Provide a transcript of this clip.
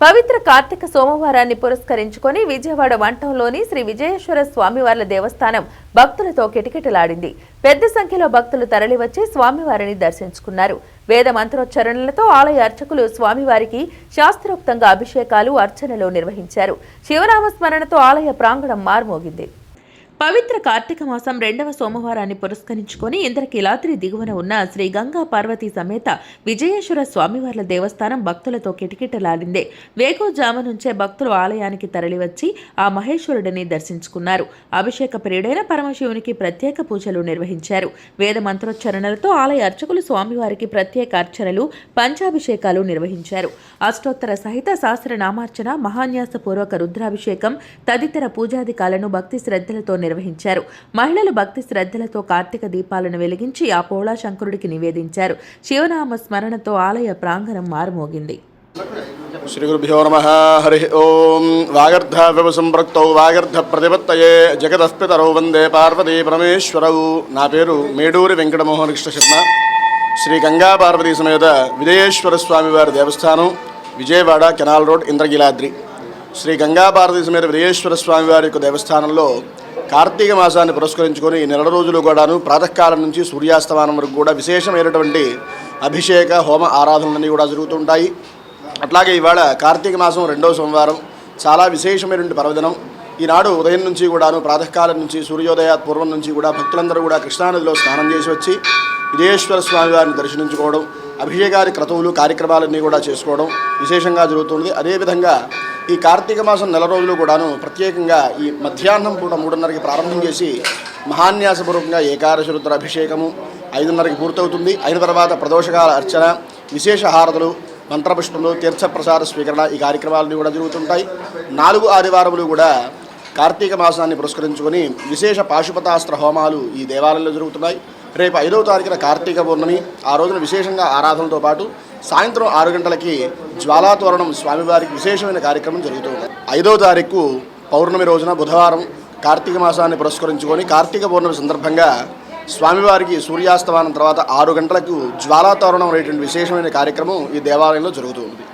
పవిత్ర కార్తీక సోమవారాన్ని పురస్కరించుకొని విజయవాడ వంటంలోని శ్రీ విజయేశ్వర స్వామివార్ల దేవస్థానం భక్తులతో కిటకిటలాడింది. పెద్ద సంఖ్యలో భక్తులు తరలివచ్చి స్వామివారిని దర్శించుకున్నారు. వేద మంత్రోచ్చరణలతో ఆలయ అర్చకులు స్వామివారికి శాస్త్రోక్తంగా అభిషేకాలు అర్చనలు నిర్వహించారు. శివనామ స్మరణతో ఆలయ ప్రాంగణం మార్మోగింది. పవిత్ర కార్తీక మాసం రెండవ సోమవారాన్ని పురస్కరించుకొని ఇంద్రకీలాద్రి దిగువన ఉన్న శ్రీ గంగా పార్వతీ సమేత విజయేశ్వర స్వామివార్ల దేవస్థానం భక్తులతో కిటకిటలాడిందే. వేకోజామ నుంచే భక్తులు ఆలయానికి తరలివచ్చి ఆ మహేశ్వరుడిని దర్శించుకున్నారు. అభిషేక ప్రియుడైన పరమశివునికి ప్రత్యేక పూజలు నిర్వహించారు. వేద మంత్రోచ్చరణలతో ఆలయ అర్చకులు స్వామివారికి ప్రత్యేక అర్చనలు పంచాభిషేకాలు నిర్వహించారు. అష్టోత్తర సహిత సహస్రనామార్చన మహాన్యాసపూర్వక రుద్రాభిషేకం తదితర పూజాధికాలను భక్తి శ్రద్ధలతో నిర్వహించారు. మహిళలు భక్తి శ్రద్ధలతో కార్తీక దీపాలను వెలిగించి ఆ పోళా శంకరుడికి నివేదించారు. శివనామ స్మరణతో ఆలయ ప్రాంగణం మారుమోగింది. శ్రీ గురుభ్యో నమ హరి ఓం. వాగర్ధ సంపృక్తౌ వాగర్ధ ప్రతిపత్తయే జగదస్పితరౌ వందే పార్వతీ పరమేశ్వరౌ. నా పేరు మేడూరి వెంకటమోహన్ కృష్ణ శర్మ. శ్రీ గంగా పార్వతీ సమేత విజయేశ్వర స్వామి వారి దేవస్థానం విజయవాడ కెనాల్ రోడ్ ఇంద్రగిలాద్రి. శ్రీ గంగా పార్వతీ సమేత విజయేశ్వర స్వామి వారి యొక్క దేవస్థానంలో కార్తీక మాసాన్ని పురస్కరించుకొని ఈ నెల రోజులు కూడాను ప్రాతకాలం నుంచి సూర్యాస్తమానం వరకు కూడా విశేషమైనటువంటి అభిషేక హోమ ఆరాధనలన్నీ కూడా జరుగుతుంటాయి. అట్లాగే ఇవాళ కార్తీక మాసం రెండవ సోమవారం. చాలా విశేషమైనటువంటి పర్వదినం. ఈనాడు ఉదయం నుంచి కూడాను ప్రాతకాలం నుంచి సూర్యోదయ పూర్వం నుంచి కూడా భక్తులందరూ కూడా కృష్ణానదిలో స్నానం చేసి వచ్చి విజయేశ్వర స్వామి వారిని దర్శించుకోవడం క్రతువులు కార్యక్రమాలన్నీ కూడా చేసుకోవడం విశేషంగా జరుగుతుంది. అదేవిధంగా ఈ కార్తీక మాసం నెల రోజులు కూడాను ప్రత్యేకంగా ఈ మధ్యాహ్నం పూట మూడున్నరకి ప్రారంభం చేసి మహాన్యాసపూర్వకంగా ఏకాదశి రుద్ర అభిషేకము ఐదున్నరకి పూర్తవుతుంది. అయిన తర్వాత ప్రదోషకాల అర్చన విశేష హారతులు మంత్రపుష్పములు తీర్థప్రసాద స్వీకరణ ఈ కార్యక్రమాలన్నీ కూడా జరుగుతుంటాయి. నాలుగు ఆదివారములు కూడా కార్తీక మాసాన్ని పురస్కరించుకొని విశేష పాశుపతాస్త్ర హోమాలు ఈ దేవాలయంలో జరుగుతున్నాయి. రేపు ఐదవ తారీఖున కార్తీక పౌర్ణమి ఆ రోజున విశేషంగా ఆరాధనతో పాటు సాయంత్రం ఆరు గంటలకి జ్వాలాతోరణం స్వామివారికి విశేషమైన కార్యక్రమం జరుగుతుంది ఐదవ తారీఖు పౌర్ణమి రోజున బుధవారం కార్తీక మాసాన్ని పురస్కరించుకొని కార్తీక పౌర్ణమి సందర్భంగా స్వామివారికి సూర్యాస్తమానం తర్వాత ఆరు గంటలకు జ్వాలాతోరణం అనేటువంటి విశేషమైన కార్యక్రమం ఈ దేవాలయంలో జరుగుతుంది